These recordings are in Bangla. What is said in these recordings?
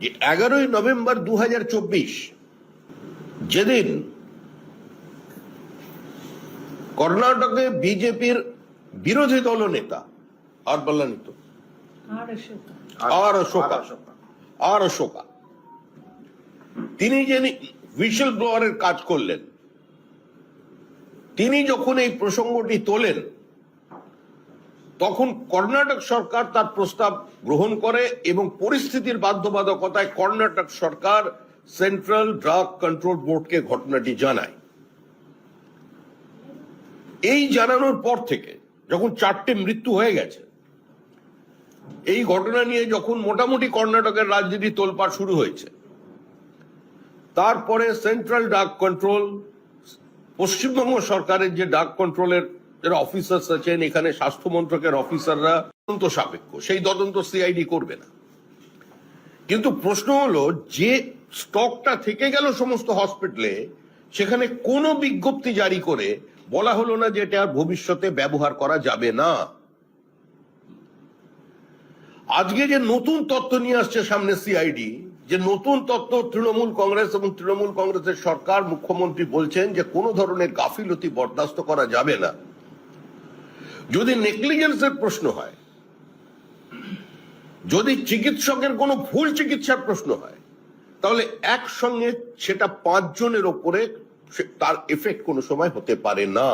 যে এগারোই নভেম্বর দু হাজার চব্বিশ যেদিন কর্ণাটকে বিজেপির বিরোধী দলনেতা আর বললেন তো। আর অশোক। আর অশোকা। আর অশোকা। তিনি যিনি হুইসেল ব্লোয়ারের কাজ করলেন তিনি যখন এই প্রসঙ্গটি তোলেন তখন কর্ণাটক সরকার তার প্রস্তাব গ্রহণ করে এবং পরিস্থিতির বাধ্যবাধকতায় কর্ণাটক সরকার সেন্ট্রাল ড্রাগ কন্ট্রোল বোর্ডকে ঘটনাটি জানায়। এই জানানোর পর থেকে যখন চারটে মৃত্যু হয়ে গেছে, এই ঘটনা নিয়ে যখন মোটামুটি কর্ণাটকের রাজনীতি তোলপাড় শুরু হয়েছে, তারপরে সেন্ট্রাল ডাক কন্ট্রোল, পশ্চিমবঙ্গ সরকারের যে ডাক কন্ট্রোলের যারা অফিসার্স আছেন, এখানে স্বাস্থ্য মন্ত্রকের অফিসাররা তদন্ত সাপেক্ষ, সেই তদন্ত সিআইডি করবে না। কিন্তু প্রশ্ন হলো, যে স্টকটা থেকে গেল সমস্ত হসপিটালে, সেখানে কোনো বিজ্ঞপ্তি জারি করে বলা হলো না যে এটা আর ভবিষ্যতে ব্যবহার করা যাবে না। আজকে যে নতুন তথ্য নিয়ে আসছে সামনে সিআইডি যে নতুন তথ্য তৃণমূল কংগ্রেস এবং তৃণমূল কংগ্রেসের সরকার, মুখ্যমন্ত্রী বলছেন যে কোনো ধরনের গাফিলতি বরদাস্ত করা যাবে না। যদি নেগলিজেন্সের প্রশ্ন হয়, যদি চিকিৎসকের কোনো ভুল চিকিৎসার প্রশ্ন হয়, তাহলে একসঙ্গে সেটা পাঁচজনের ওপরে তার এফেক্ট কোনো সময় হতে পারে না।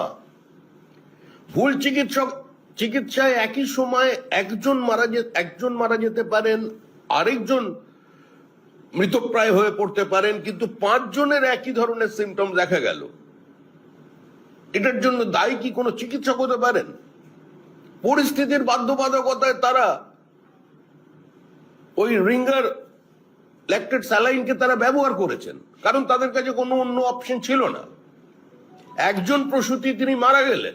ভুল চিকিৎসক চিকিৎসায় একই সময় একজন মারা যে, একজন মারা যেতে পারেন, আরেকজন মৃতপ্রায় হয়ে পড়তে পারেন, কিন্তু পাঁচজনের একই ধরনের সিমটম দেখা গেল। এটার জন্য দায়ী কি কোনো চিকিৎসক হতে পারেন? পরিস্থিতির বাধ্যবাধকতায় তারা ওই রিঙ্গার ল্যাকটেড স্যালাইনকে তারা ব্যবহার করেছেন। কারণ তাদের কাছে কোনো অন্য অপশন ছিল না। একজন প্রসূতি তিনি মারা গেলেন।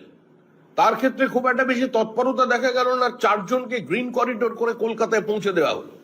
তার ক্ষেত্রে খুব একটা বেশি তৎপরতা দেখা গেল না, চারজনকে গ্রিন করিডোর করে কলকাতায় পৌঁছে দেওয়া হলো।